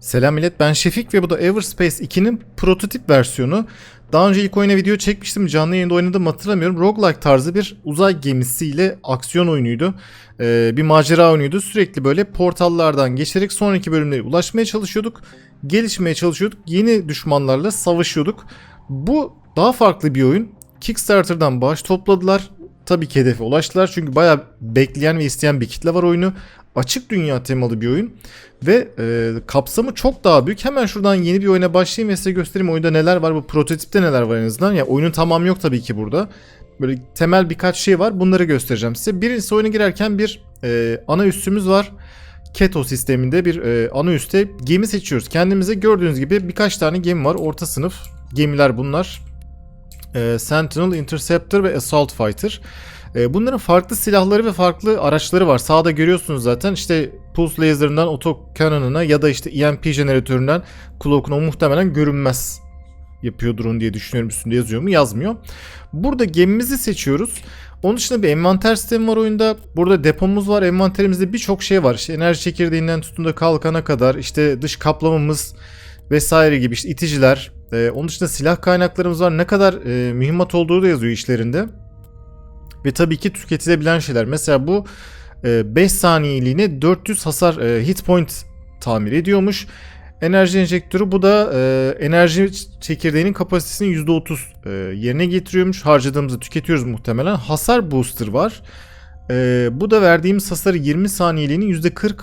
Selam millet ben Şefik ve bu da Everspace 2'nin prototip versiyonu. Daha önce ilk oyuna video çekmiştim canlı yayında oynadım hatırlamıyorum. Roguelike tarzı bir uzay gemisiyle aksiyon oyunuydu. Ee, bir macera oyunuydu. Sürekli böyle portallardan geçerek sonraki bölümlere ulaşmaya çalışıyorduk. Gelişmeye çalışıyorduk. Yeni düşmanlarla savaşıyorduk. Bu daha farklı bir oyun. Kickstarter'dan bağış topladılar. Tabii ki hedefe ulaştılar çünkü bayağı bekleyen ve isteyen bir kitle var oyunu. Açık dünya temalı bir oyun ve e, kapsamı çok daha büyük. Hemen şuradan yeni bir oyuna başlayayım ve size göstereyim oyunda neler var. Bu prototipte neler var en azından. Ya oyunun tamamı yok tabii ki burada. Böyle temel birkaç şey var. Bunları göstereceğim size. Birincisi oyuna girerken bir e, ana üssümüz var. Keto sisteminde bir e, ana üste gemi seçiyoruz. Kendimize gördüğünüz gibi birkaç tane gemi var. Orta sınıf gemiler bunlar. E, Sentinel, Interceptor ve Assault Fighter. E, bunların farklı silahları ve farklı araçları var. Sağda görüyorsunuz zaten işte Pulse Laser'ından Auto Cannon'ına ya da işte EMP jeneratöründen Cloak'una o muhtemelen görünmez yapıyordur onu diye düşünüyorum üstünde yazıyor mu yazmıyor. Burada gemimizi seçiyoruz. Onun dışında bir envanter sistemi var oyunda. Burada depomuz var. Envanterimizde birçok şey var. İşte enerji çekirdeğinden tutun da kalkana kadar işte dış kaplamamız vesaire gibi işte iticiler. Ee, onun dışında silah kaynaklarımız var. Ne kadar e, mühimmat olduğu da yazıyor işlerinde. Ve tabii ki tüketilebilen şeyler. Mesela bu 5 saniyeliğine 400 hasar e, hit point tamir ediyormuş. Enerji enjektörü bu da e, enerji çekirdeğinin kapasitesini %30 e, yerine getiriyormuş. Harcadığımızı tüketiyoruz muhtemelen. Hasar booster var. E, bu da verdiğimiz hasarı 20 saniyeliğini %40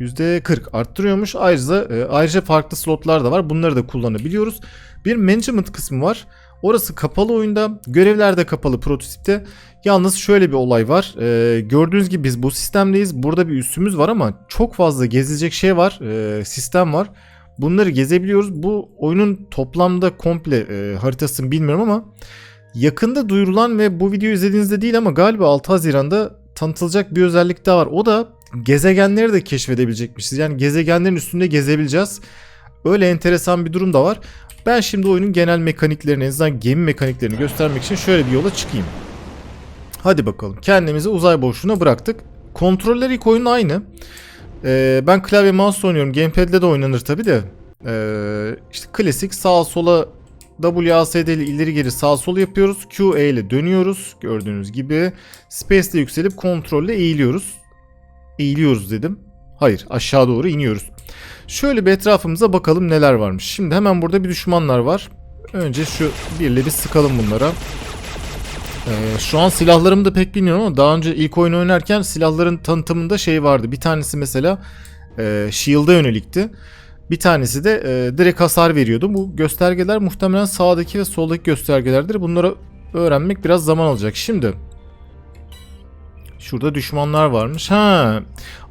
%40 arttırıyormuş. Ayrıca e, ayrıca farklı slotlar da var. Bunları da kullanabiliyoruz. Bir management kısmı var. Orası kapalı oyunda. Görevler de kapalı prototipte. Yalnız şöyle bir olay var. Ee, gördüğünüz gibi biz bu sistemdeyiz. Burada bir üssümüz var ama çok fazla gezilecek şey var. Ee, sistem var. Bunları gezebiliyoruz. Bu oyunun toplamda komple e, haritasını bilmiyorum ama yakında duyurulan ve bu videoyu izlediğinizde değil ama galiba 6 Haziran'da tanıtılacak bir özellik daha var. O da gezegenleri de keşfedebilecekmişiz. Yani gezegenlerin üstünde gezebileceğiz. Öyle enteresan bir durum da var. Ben şimdi oyunun genel mekaniklerini, en azından gemi mekaniklerini göstermek için şöyle bir yola çıkayım. Hadi bakalım. Kendimizi uzay boşluğuna bıraktık. Kontroller ilk oyunun aynı. Ee, ben klavye mouse oynuyorum. Gamepad'le de oynanır tabi de. Ee, işte klasik sağa sola WASD ile ileri geri sağ sol yapıyoruz. QE ile dönüyoruz. Gördüğünüz gibi. Space ile yükselip kontrolle eğiliyoruz. Eğiliyoruz dedim. Hayır aşağı doğru iniyoruz. Şöyle bir etrafımıza bakalım neler varmış. Şimdi hemen burada bir düşmanlar var. Önce şu birle bir sıkalım bunlara. Ee, şu an silahlarımı da pek bilmiyorum ama daha önce ilk oyunu oynarken silahların tanıtımında şey vardı. Bir tanesi mesela e, shield'a yönelikti. Bir tanesi de e, direkt hasar veriyordu. Bu göstergeler muhtemelen sağdaki ve soldaki göstergelerdir. Bunları öğrenmek biraz zaman alacak. Şimdi Şurada düşmanlar varmış. Ha.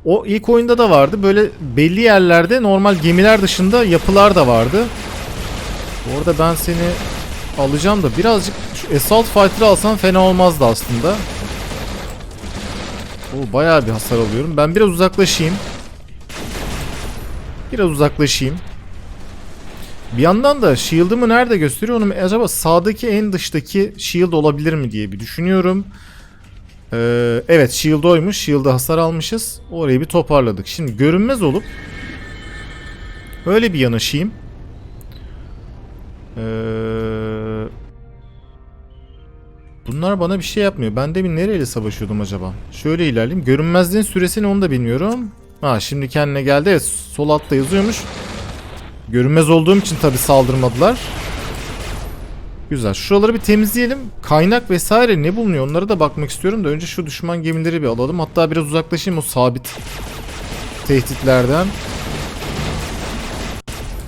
O ilk oyunda da vardı. Böyle belli yerlerde normal gemiler dışında yapılar da vardı. Orada ben seni alacağım da birazcık şu Assault Fighter'ı alsam fena olmazdı aslında. O bayağı bir hasar alıyorum. Ben biraz uzaklaşayım. Biraz uzaklaşayım. Bir yandan da shield'ımı nerede gösteriyor onu acaba sağdaki en dıştaki shield olabilir mi diye bir düşünüyorum. Ee, evet shield oymuş. Shield'a hasar almışız. Orayı bir toparladık. Şimdi görünmez olup öyle bir yanaşayım. Ee, bunlar bana bir şey yapmıyor. Ben demin nereyle savaşıyordum acaba? Şöyle ilerleyeyim. Görünmezliğin süresini onu da bilmiyorum. Ha şimdi kendine geldi. Evet sol altta yazıyormuş. Görünmez olduğum için tabi saldırmadılar. Güzel. Şuraları bir temizleyelim. Kaynak vesaire ne bulunuyor onlara da bakmak istiyorum da önce şu düşman gemileri bir alalım. Hatta biraz uzaklaşayım o sabit tehditlerden.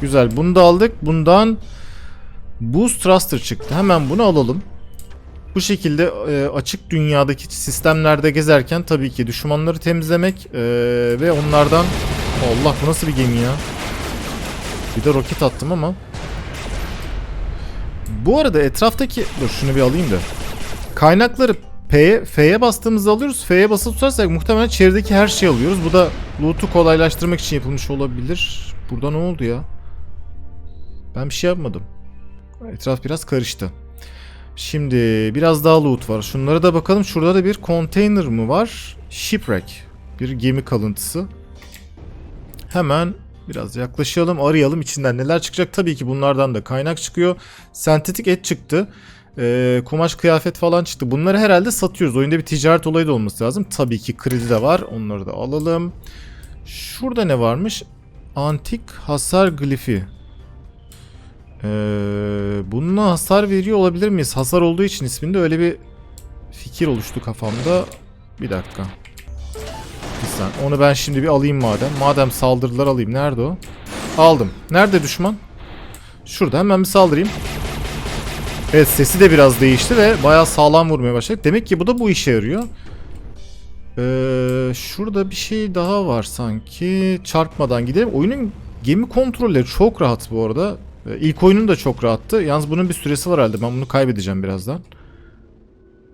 Güzel. Bunu da aldık. Bundan Boost Thruster çıktı. Hemen bunu alalım. Bu şekilde e, açık dünyadaki sistemlerde gezerken tabii ki düşmanları temizlemek e, ve onlardan Allah bu nasıl bir gemi ya? Bir de roket attım ama bu arada etraftaki... Dur şunu bir alayım da. Kaynakları P'ye, F'ye bastığımızda alıyoruz. F'ye basılı tutarsak muhtemelen çevredeki her şeyi alıyoruz. Bu da loot'u kolaylaştırmak için yapılmış olabilir. Burada ne oldu ya? Ben bir şey yapmadım. Etraf biraz karıştı. Şimdi biraz daha loot var. Şunlara da bakalım. Şurada da bir konteyner mı var? Shipwreck. Bir gemi kalıntısı. Hemen Biraz yaklaşalım, arayalım içinden neler çıkacak. Tabii ki bunlardan da kaynak çıkıyor. Sentetik et çıktı. Ee, kumaş kıyafet falan çıktı. Bunları herhalde satıyoruz. Oyunda bir ticaret olayı da olması lazım. Tabii ki kredi de var. Onları da alalım. Şurada ne varmış? Antik hasar glifi. Ee, bununla hasar veriyor olabilir miyiz? Hasar olduğu için isminde öyle bir fikir oluştu kafamda. Bir dakika. Saniye. Onu ben şimdi bir alayım madem. Madem saldırılar alayım. Nerede o? Aldım. Nerede düşman? Şurada hemen bir saldırayım. Evet sesi de biraz değişti ve bayağı sağlam vurmaya başladı. Demek ki bu da bu işe yarıyor. Ee, şurada bir şey daha var sanki. Çarpmadan gidelim. Oyunun gemi kontrolleri çok rahat bu arada. Ee, ilk oyunun da çok rahattı. Yalnız bunun bir süresi var herhalde. Ben bunu kaybedeceğim birazdan.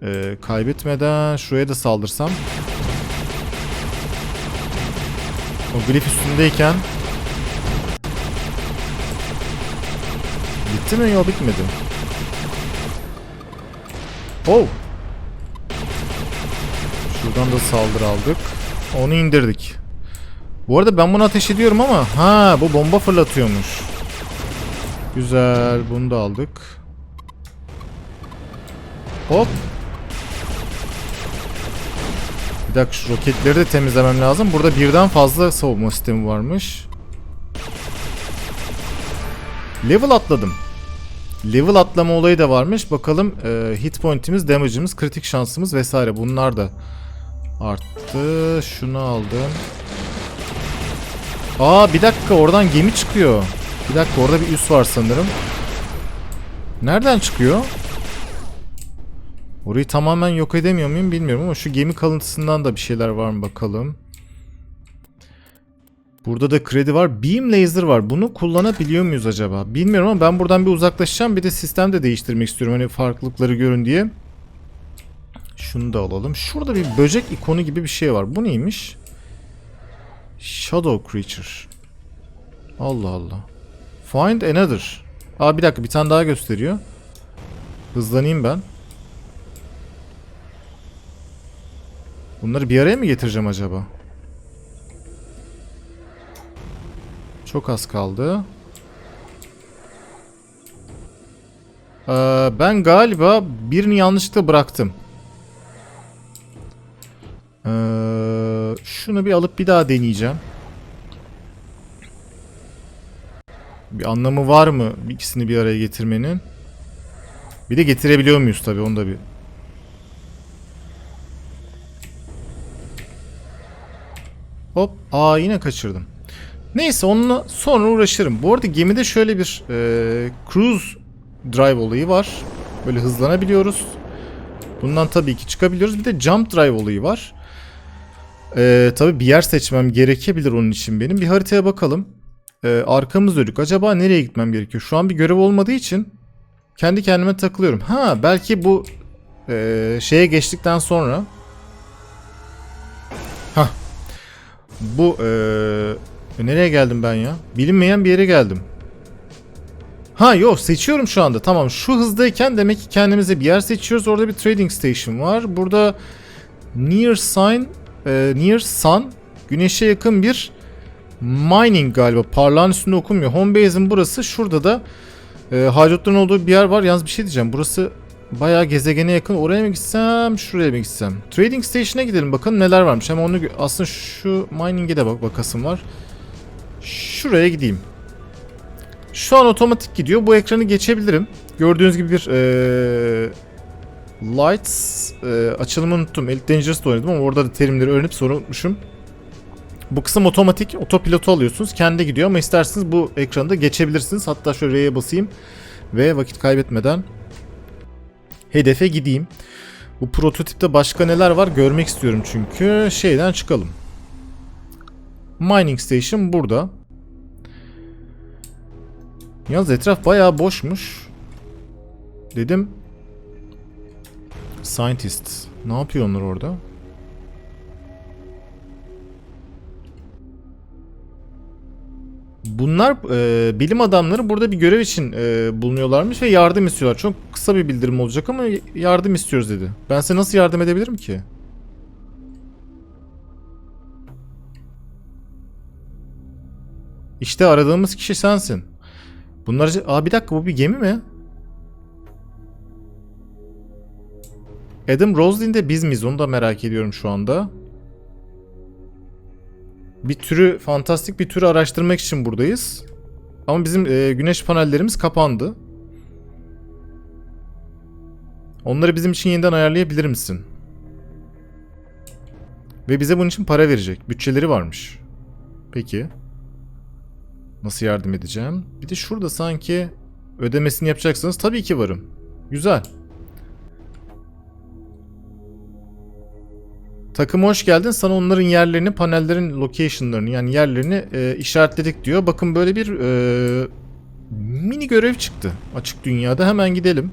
Ee, kaybetmeden şuraya da saldırsam. O glif üstündeyken. Bitti mi? Yok bitmedi. Oh. Şuradan da saldırı aldık. Onu indirdik. Bu arada ben bunu ateş ediyorum ama ha bu bomba fırlatıyormuş. Güzel bunu da aldık. Hop. Bir dakika şu roketleri de temizlemem lazım. Burada birden fazla savunma sistemi varmış. Level atladım. Level atlama olayı da varmış. Bakalım e, hit point'imiz, damage'imiz, kritik şansımız vesaire bunlar da arttı. Şunu aldım. Aa bir dakika oradan gemi çıkıyor. Bir dakika orada bir üs var sanırım. Nereden çıkıyor? Orayı tamamen yok edemiyor muyum bilmiyorum ama şu gemi kalıntısından da bir şeyler var mı bakalım. Burada da kredi var. Beam laser var. Bunu kullanabiliyor muyuz acaba? Bilmiyorum ama ben buradan bir uzaklaşacağım. Bir de sistem de değiştirmek istiyorum. Hani farklılıkları görün diye. Şunu da alalım. Şurada bir böcek ikonu gibi bir şey var. Bu neymiş? Shadow Creature. Allah Allah. Find another. Aa bir dakika bir tane daha gösteriyor. Hızlanayım ben. Bunları bir araya mı getireceğim acaba? Çok az kaldı. Ee, ben galiba birini yanlışlıkla bıraktım. Ee, şunu bir alıp bir daha deneyeceğim. Bir anlamı var mı ikisini bir araya getirmenin? Bir de getirebiliyor muyuz tabii onu da bir. Hop. Aa yine kaçırdım. Neyse onunla sonra uğraşırım. Bu arada gemide şöyle bir e, cruise drive olayı var. Böyle hızlanabiliyoruz. Bundan tabii ki çıkabiliyoruz. Bir de jump drive olayı var. E, tabii bir yer seçmem gerekebilir onun için benim. Bir haritaya bakalım. E, arkamız dönük. Acaba nereye gitmem gerekiyor? Şu an bir görev olmadığı için kendi kendime takılıyorum. Ha belki bu e, şeye geçtikten sonra bu e, nereye geldim ben ya? Bilinmeyen bir yere geldim. Ha yok seçiyorum şu anda. Tamam şu hızdayken demek ki kendimize bir yer seçiyoruz. Orada bir trading station var. Burada near sign, e, near sun, güneşe yakın bir mining galiba. Parlağın üstünde okunmuyor. Home base'in burası. Şurada da e, olduğu bir yer var. Yalnız bir şey diyeceğim. Burası bayağı gezegene yakın. Oraya mı gitsem, şuraya mı gitsem? Trading station'a gidelim bakalım neler varmış. Hem onu aslında şu mining'e de bak bakasım var. Şuraya gideyim. Şu an otomatik gidiyor. Bu ekranı geçebilirim. Gördüğünüz gibi bir ee, lights ee, açılımını unuttum. Elite Dangerous'da oynadım ama orada da terimleri öğrenip sonra unutmuşum. Bu kısım otomatik. Otopilotu alıyorsunuz. Kendi gidiyor ama isterseniz bu ekranı da geçebilirsiniz. Hatta şöyle R'ye basayım ve vakit kaybetmeden hedefe gideyim. Bu prototipte başka neler var görmek istiyorum çünkü. Şeyden çıkalım. Mining Station burada. Yalnız etraf bayağı boşmuş. Dedim. Scientist. Ne yapıyor onlar orada? Bunlar e, bilim adamları burada bir görev için e, bulunuyorlarmış ve yardım istiyorlar. Çok kısa bir bildirim olacak ama yardım istiyoruz dedi. Ben size nasıl yardım edebilirim ki? İşte aradığımız kişi sensin. Bunlar... Aa bir dakika bu bir gemi mi? Adam Roslin de biz miyiz onu da merak ediyorum şu anda. Bir türü, fantastik bir türü araştırmak için buradayız. Ama bizim e, güneş panellerimiz kapandı. Onları bizim için yeniden ayarlayabilir misin? Ve bize bunun için para verecek. Bütçeleri varmış. Peki. Nasıl yardım edeceğim? Bir de şurada sanki ödemesini yapacaksınız. Tabii ki varım. Güzel. Takım hoş geldin. Sana onların yerlerini, panellerin location'larını yani yerlerini e, işaretledik diyor. Bakın böyle bir e, mini görev çıktı. Açık dünyada. Hemen gidelim.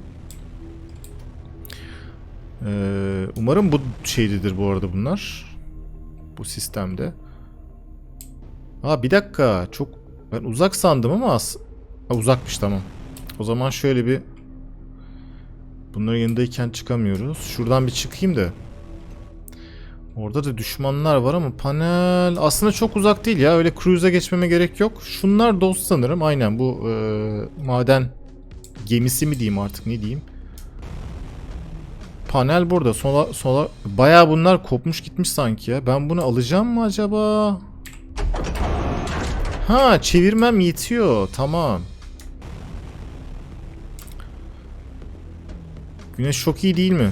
E, umarım bu şeydedir bu arada bunlar. Bu sistemde. Ha bir dakika. Çok ben uzak sandım ama as ha, uzakmış tamam. O zaman şöyle bir bunların yanındayken çıkamıyoruz. Şuradan bir çıkayım da. Orada da düşmanlar var ama panel aslında çok uzak değil ya. Öyle cruise'a geçmeme gerek yok. Şunlar dost sanırım. Aynen bu e, maden gemisi mi diyeyim artık ne diyeyim. Panel burada. Sola, sola. Baya bunlar kopmuş gitmiş sanki ya. Ben bunu alacağım mı acaba? Ha çevirmem yetiyor. Tamam. Güneş çok iyi değil mi?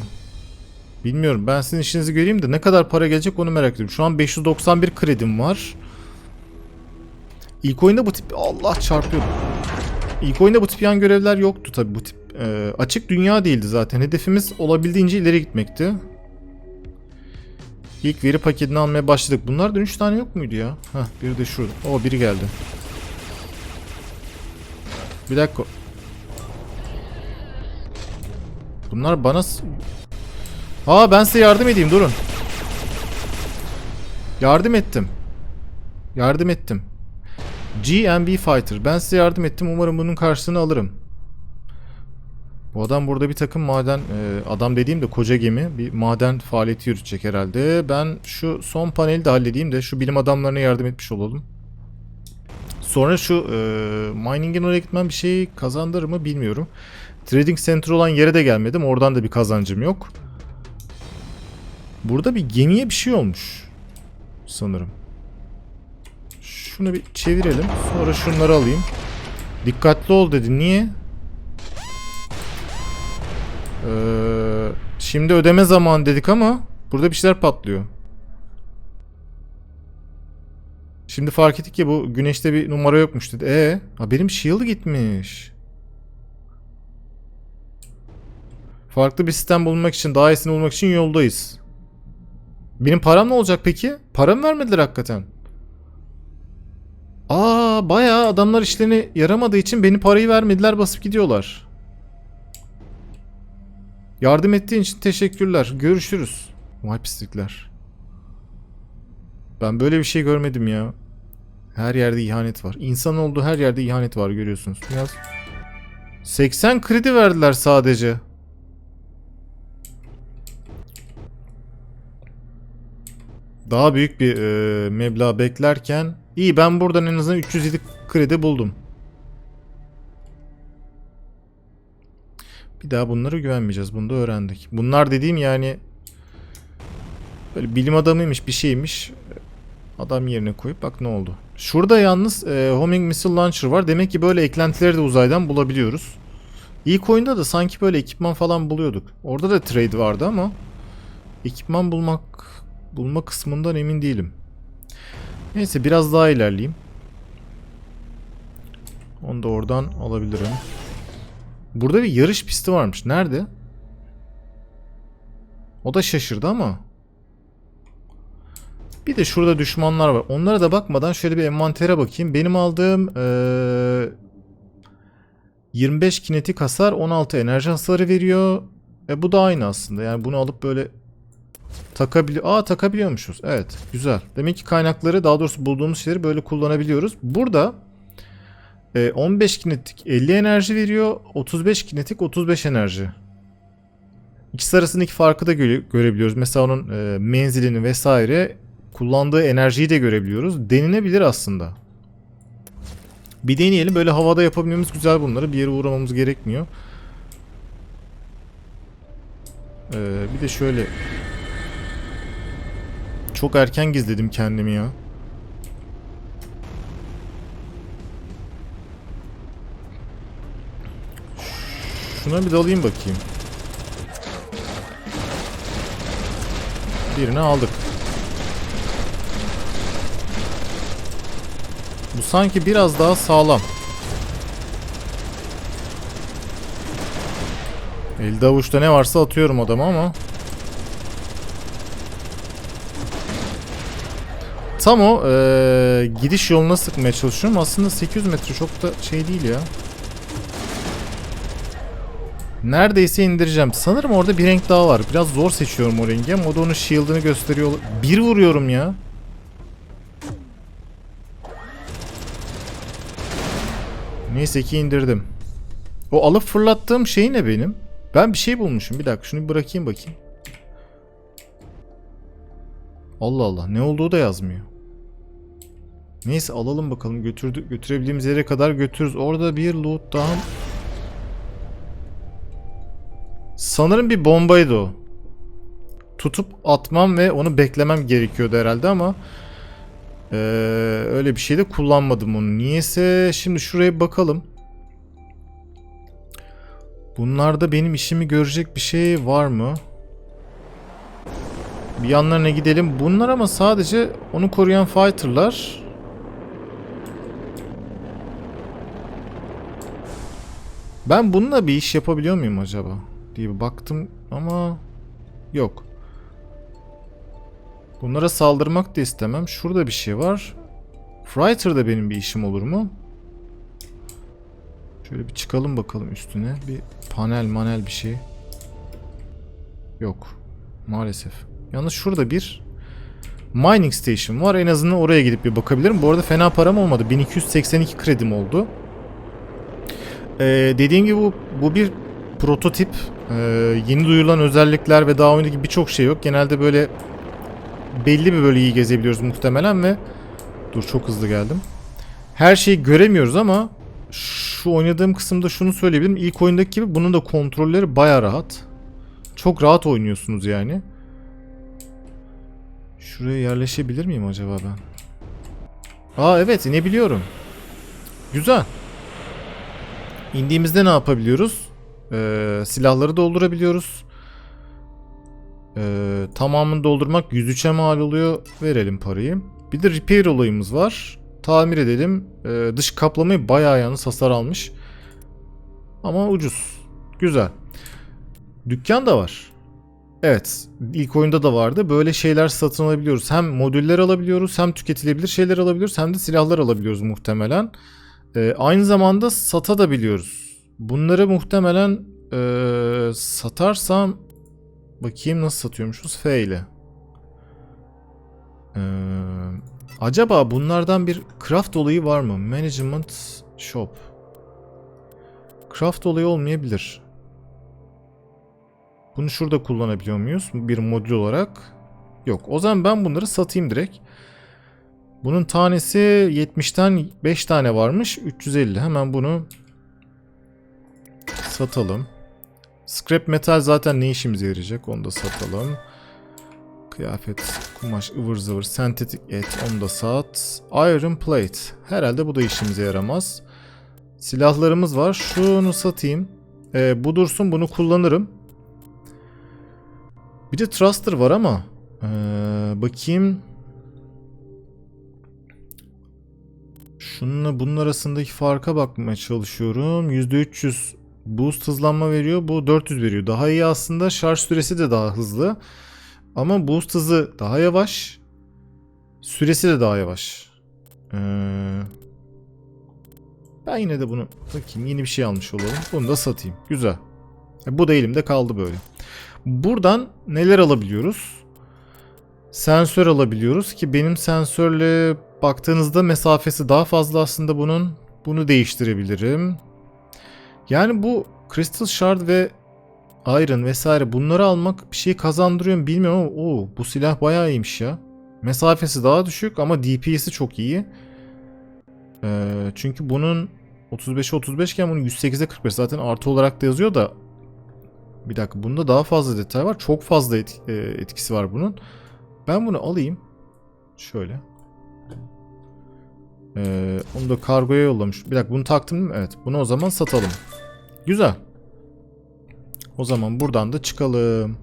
Bilmiyorum. Ben sizin işinizi göreyim de ne kadar para gelecek onu merak ediyorum. Şu an 591 kredim var. İlk oyunda bu tip... Allah çarpıyor. İlk oyunda bu tip yan görevler yoktu tabi bu tip. e, açık dünya değildi zaten. Hedefimiz olabildiğince ileri gitmekti. İlk veri paketini almaya başladık. Bunlardan 3 tane yok muydu ya? Heh biri de şurada. O biri geldi. Bir dakika. Bunlar bana... Aa ben size yardım edeyim durun. Yardım ettim. Yardım ettim. GMB Fighter. Ben size yardım ettim. Umarım bunun karşılığını alırım. Bu adam burada bir takım maden... e, adam dediğim de koca gemi. Bir maden faaliyeti yürütecek herhalde. Ben şu son paneli de halledeyim de şu bilim adamlarına yardım etmiş olalım. Sonra şu e, mining'in oraya gitmem bir şey kazandırır mı bilmiyorum. Trading Center olan yere de gelmedim. Oradan da bir kazancım yok. Burada bir gemiye bir şey olmuş. Sanırım. Şunu bir çevirelim. Sonra şunları alayım. Dikkatli ol dedi. Niye? Ee, şimdi ödeme zamanı dedik ama burada bir şeyler patlıyor. Şimdi fark ettik ki bu güneşte bir numara yokmuş dedi. E, ha benim shield gitmiş. Farklı bir sistem bulmak için, daha iyisini bulmak için yoldayız. Benim param ne olacak peki? Param vermediler hakikaten. Aa, bayağı adamlar işlerini yaramadığı için beni parayı vermediler, basıp gidiyorlar. Yardım ettiğin için teşekkürler. Görüşürüz. Vay pislikler. Ben böyle bir şey görmedim ya. Her yerde ihanet var. İnsan olduğu her yerde ihanet var görüyorsunuz. Biraz 80 kredi verdiler sadece. Daha büyük bir e, meblağ beklerken iyi ben buradan en azından 307 kredi buldum. Bir daha bunlara güvenmeyeceğiz. Bunu da öğrendik. Bunlar dediğim yani böyle bilim adamıymış bir şeymiş. Adam yerine koyup bak ne oldu. Şurada yalnız e, Homing Missile Launcher var. Demek ki böyle eklentileri de uzaydan bulabiliyoruz. İlk oyunda da sanki böyle ekipman falan buluyorduk. Orada da trade vardı ama ekipman bulmak bulma kısmından emin değilim. Neyse biraz daha ilerleyeyim. Onu da oradan alabilirim. Burada bir yarış pisti varmış. Nerede? O da şaşırdı ama. Bir de şurada düşmanlar var. Onlara da bakmadan şöyle bir envantere bakayım. Benim aldığım eee 25 kinetik hasar 16 enerji hasarı veriyor. E bu da aynı aslında. Yani bunu alıp böyle takabiliyor. Aa takabiliyormuşuz. Evet güzel. Demek ki kaynakları daha doğrusu bulduğumuz şeyleri böyle kullanabiliyoruz. Burada e, 15 kinetik 50 enerji veriyor. 35 kinetik 35 enerji. İkisi arasındaki farkı da göre- görebiliyoruz. Mesela onun e, menzilini vesaire kullandığı enerjiyi de görebiliyoruz. Denilebilir aslında. Bir deneyelim. Böyle havada yapabilmemiz güzel bunları. Bir yere uğramamız gerekmiyor. Ee, bir de şöyle... Çok erken gizledim kendimi ya. Şuna bir dalayım bakayım. Birini aldık. Bu sanki biraz daha sağlam. Elde avuçta ne varsa atıyorum adama ama. Tam o eee, gidiş yoluna sıkmaya çalışıyorum. Aslında 800 metre çok da şey değil ya. Neredeyse indireceğim. Sanırım orada bir renk daha var. Biraz zor seçiyorum o rengi ama o da onun shield'ını gösteriyor. Bir vuruyorum ya. Neyse ki indirdim. O alıp fırlattığım şey ne benim? Ben bir şey bulmuşum. Bir dakika şunu bırakayım bakayım. Allah Allah ne olduğu da yazmıyor. Neyse alalım bakalım götürdü götürebildiğimiz yere kadar götürürüz. Orada bir loot daha Sanırım bir bombaydı o. Tutup atmam ve onu beklemem gerekiyordu herhalde ama eee, öyle bir şey de kullanmadım onu. Niyeyse şimdi şuraya bakalım. Bunlarda benim işimi görecek bir şey var mı? Bir yanlarına gidelim. Bunlar ama sadece onu koruyan fighter'lar. Ben bununla bir iş yapabiliyor muyum acaba? diye baktım ama yok. Bunlara saldırmak da istemem. Şurada bir şey var. Fighter'da benim bir işim olur mu? Şöyle bir çıkalım bakalım üstüne. Bir panel manel bir şey. Yok. Maalesef. Yalnız şurada bir mining station var. En azından oraya gidip bir bakabilirim. Bu arada fena param olmadı. 1282 kredim oldu. Ee, dediğim gibi bu, bu bir prototip. Ee, yeni duyurulan özellikler ve daha oyundaki birçok şey yok. Genelde böyle belli bir bölgeyi gezebiliyoruz muhtemelen ve dur çok hızlı geldim. Her şeyi göremiyoruz ama şu oynadığım kısımda şunu söyleyebilirim. İlk oyundaki gibi bunun da kontrolleri baya rahat. Çok rahat oynuyorsunuz yani. Şuraya yerleşebilir miyim acaba ben? Aa evet inebiliyorum. Güzel. İndiğimizde ne yapabiliyoruz? Ee, silahları doldurabiliyoruz. Ee, tamamını doldurmak 103'e mal oluyor. Verelim parayı. Bir de repair olayımız var. Tamir edelim. Ee, dış kaplamayı bayağı yalnız hasar almış. Ama ucuz. Güzel. Dükkan da var. Evet. ilk oyunda da vardı. Böyle şeyler satın alabiliyoruz. Hem modüller alabiliyoruz hem tüketilebilir şeyler alabiliyoruz hem de silahlar alabiliyoruz muhtemelen. Ee, aynı zamanda sata da biliyoruz. Bunları muhtemelen ee, satarsam bakayım nasıl satıyormuşuz F ile. Ee, acaba bunlardan bir craft olayı var mı? Management shop. Craft olayı olmayabilir. Bunu şurada kullanabiliyor muyuz? Bir modül olarak. Yok. O zaman ben bunları satayım direkt. Bunun tanesi 70'ten 5 tane varmış. 350. Hemen bunu satalım. Scrap metal zaten ne işimize yarayacak? Onu da satalım. Kıyafet, kumaş, ıvır zıvır, sentetik et onu da sat. Iron plate. Herhalde bu da işimize yaramaz. Silahlarımız var. Şunu satayım. Ee, bu dursun bunu kullanırım. Bir de thruster var ama. Ee, bakayım. Şununla bunun arasındaki farka bakmaya çalışıyorum. %300 boost hızlanma veriyor. Bu 400 veriyor. Daha iyi aslında. Şarj süresi de daha hızlı. Ama boost hızı daha yavaş. Süresi de daha yavaş. Ee, ben yine de bunu bakayım. Yeni bir şey almış olalım. Bunu da satayım. Güzel. E, bu da elimde kaldı böyle. Buradan neler alabiliyoruz? Sensör alabiliyoruz ki benim sensörle baktığınızda mesafesi daha fazla aslında bunun. Bunu değiştirebilirim. Yani bu Crystal Shard ve Iron vesaire bunları almak bir şey kazandırıyor mu bilmiyorum ama oo, bu silah bayağı iyiymiş ya. Mesafesi daha düşük ama DPS'i çok iyi. Ee, çünkü bunun 35'e 35 iken bunun 108'e 45 zaten artı olarak da yazıyor da bir dakika bunda daha fazla detay var. Çok fazla e, etkisi var bunun. Ben bunu alayım. Şöyle. Ee, onu da kargoya yollamış. Bir dakika bunu taktım? Evet. Bunu o zaman satalım. Güzel. O zaman buradan da çıkalım.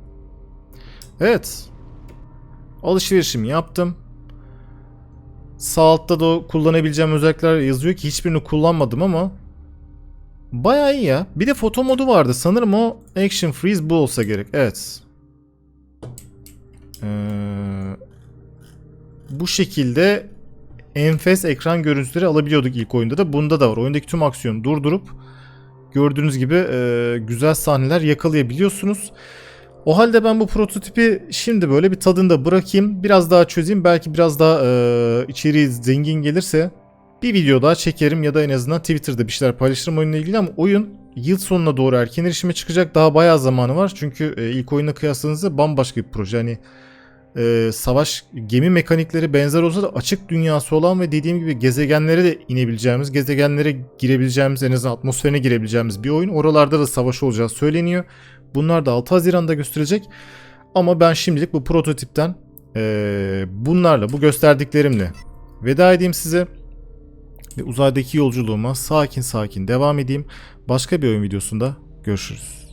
Evet. Alışverişimi yaptım. Sağ altta da kullanabileceğim özellikler yazıyor ki hiçbirini kullanmadım ama Bayağı iyi ya. Bir de foto modu vardı. Sanırım o Action Freeze bu olsa gerek. Evet. Ee, bu şekilde enfes ekran görüntüleri alabiliyorduk ilk oyunda da. Bunda da var. Oyundaki tüm aksiyonu durdurup gördüğünüz gibi e, güzel sahneler yakalayabiliyorsunuz. O halde ben bu prototipi şimdi böyle bir tadında bırakayım. Biraz daha çözeyim. Belki biraz daha e, içeriği zengin gelirse bir video daha çekerim ya da en azından Twitter'da bir şeyler paylaşırım oyunla ilgili ama oyun yıl sonuna doğru erken erişime çıkacak. Daha bayağı zamanı var. Çünkü e, ilk oyunla kıyasladığınızda bambaşka bir proje. Hani e, savaş gemi mekanikleri benzer olsa da açık dünyası olan ve dediğim gibi gezegenlere de inebileceğimiz, gezegenlere girebileceğimiz en azından atmosferine girebileceğimiz bir oyun. Oralarda da savaş olacağı söyleniyor. Bunlar da 6 Haziran'da gösterecek. Ama ben şimdilik bu prototipten e, bunlarla, bu gösterdiklerimle veda edeyim size ve uzaydaki yolculuğuma sakin sakin devam edeyim. Başka bir oyun videosunda görüşürüz.